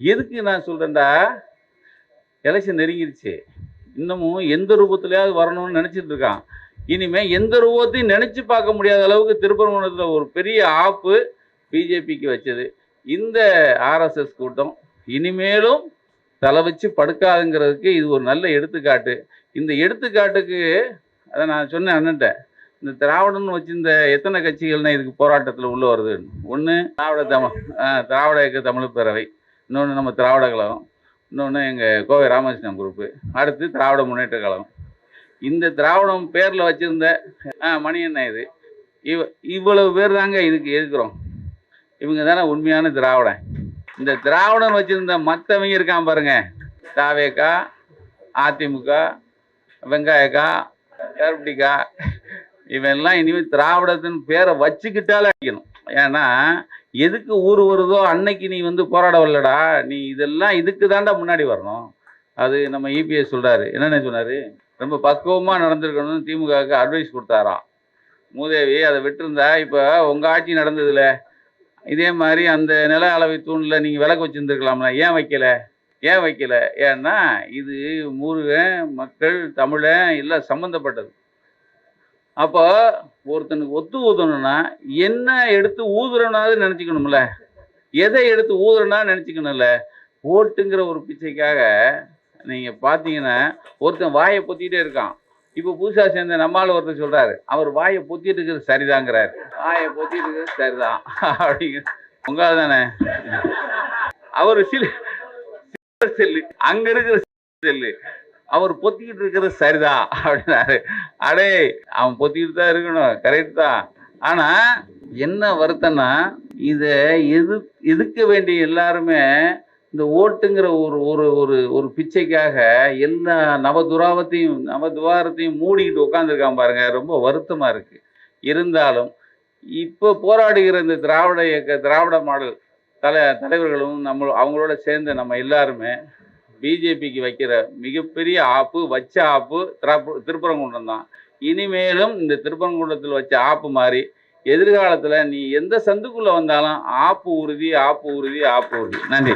எதுக்கு நான் சொல்கிறேன்டா எலெக்ஷன் நெருங்கிடுச்சு இன்னமும் எந்த ரூபத்துலையாவது வரணும்னு நினச்சிட்டு இருக்கான். இனிமேல் எந்த ரூபத்தையும் நினச்சி பார்க்க முடியாத அளவுக்கு திருப்பரங்குன்றத்தில் ஒரு பெரிய ஆப்பு பிஜேபிக்கு வச்சது. இந்த ஆர்எஸ்எஸ் கூட்டம் இனிமேலும் தலை வச்சு படுக்காதுங்கிறதுக்கு இது ஒரு நல்ல எடுத்துக்காட்டு. இந்த எடுத்துக்காட்டுக்கு அதை நான் சொன்னேன் அண்ணன்ட்ட. இந்த திராவிடம்னு வச்சிருந்த எத்தனை கட்சிகள்னா இதுக்கு போராட்டத்தில் உள்ளே வருதுன்னு. ஒன்று திராவிட தமிழ் திராவிட இயக்க தமிழ் பேரவை. இன்னொன்று நம்ம திராவிட கழகம் இன்னொன்று எங்கள் கோவை ராமகிருஷ்ணன் குரூப்பு அடுத்து திராவிட முன்னேற்ற கழகம். இந்த திராவிடம் பேரில் வச்சுருந்த ஆ மணி என்ன இது. இவ இவ்வளவு பேர் தாங்க இதுக்கு இருக்கிறோம் இவங்க தானே உண்மையான திராவிடன். இந்த திராவிடன் வச்சுருந்த மற்றவங்க இருக்கான் பாருங்க. தாவேக்கா அதிமுக வெங்காயக்கா கருப்பட்டிக்கா இவெல்லாம் இனிமேல் திராவிடத்தின் பேரை வச்சுக்கிட்டாலே அடிக்கணும். ஏன்னா எதுக்கு ஊர் வருதோ அன்னைக்கு நீ வந்து போராட வரலடா. நீ இதெல்லாம் இதுக்கு தாண்டா முன்னாடி வரணும். அது நம்ம இபிஎஸ் சொல்கிறாரு என்னென்ன சொன்னார்? ரொம்ப பக்குவமாக நடந்திருக்கணும்னு திமுகவுக்கு அட்வைஸ் கொடுத்தாராம். மூதேவி அதை விட்டுருந்தா இப்போ உங்கள் ஆட்சி நடந்ததுல இதே மாதிரி அந்த நில அளவை தூணில் நீங்கள் விளக்கு வச்சுருந்துருக்கலாம்ல. ஏன் வைக்கல? ஏன் வைக்கல? ஏன்னா இது முருகன் மக்கள் தமிழன் எல்லாம் சம்மந்தப்பட்டது அப்போ ஒருத்தனுக்கு ஒத்து ஊதணும்னா என்ன எடுத்து ஊதுறனாவது நினச்சிக்கணும்ல. எதை எடுத்து ஊதுறனா நினச்சிக்கணும்ல. ஓட்டுங்கிற ஒரு பிச்சைக்காக நீங்கள் பார்த்தீங்கன்னா ஒருத்தன் வாயை பொத்திக்கிட்டே இருக்கான். இப்போ புதுசாக சேர்ந்த நம்மால் ஒருத்தர் சொல்கிறாரு அவர் வாயை பொத்திட்டு இருக்கிறது சரிதாங்கிறாரு. வாயை பொத்திட்டு இருக்கிறது சரிதான். அப்படிங்கிற உங்களால் தானே? அவர் சில செல்லு. அங்கே இருக்கிற செல்லு அவர் பொத்திக்கிட்டு இருக்கிறது சரிதான் அப்படின்னாரு. அடே அவன் பொத்திக்கிட்டு தான் இருக்கணும் கரெக்ட் தான். ஆனால் என்ன வருத்தம்னா இதை எது எதுக்க வேண்டிய எல்லாருமே இந்த ஓட்டுங்கிற ஒரு ஒரு ஒரு ஒரு பிச்சைக்காக எல்லா நவதுராவத்தையும் நவதுவாரத்தையும் மூடிக்கிட்டு உட்காந்துருக்கான் பாருங்க. ரொம்ப வருத்தமாக இருக்குது இருந்தாலும் இப்போ போராடுகிற இந்த திராவிட இயக்க திராவிட மாடல் தலை தலைவர்களும் நம்ம அவங்களோட சேர்ந்து நம்ம எல்லாருமே பிஜேபிக்கு வைக்கிற மிகப்பெரிய ஆப்பு வச்ச ஆப்பு திருப்பரங்குன்றம் தான். இனிமேலும் இந்த திருப்பரங்குன்றத்தில் வச்ச ஆப்பு மாதிரி எதிர்காலத்தில் நீ எந்த சந்துக்குள்ளே வந்தாலும் ஆப்பு உறுதி ஆப்பு உறுதி ஆப்பு உறுதி. நன்றி.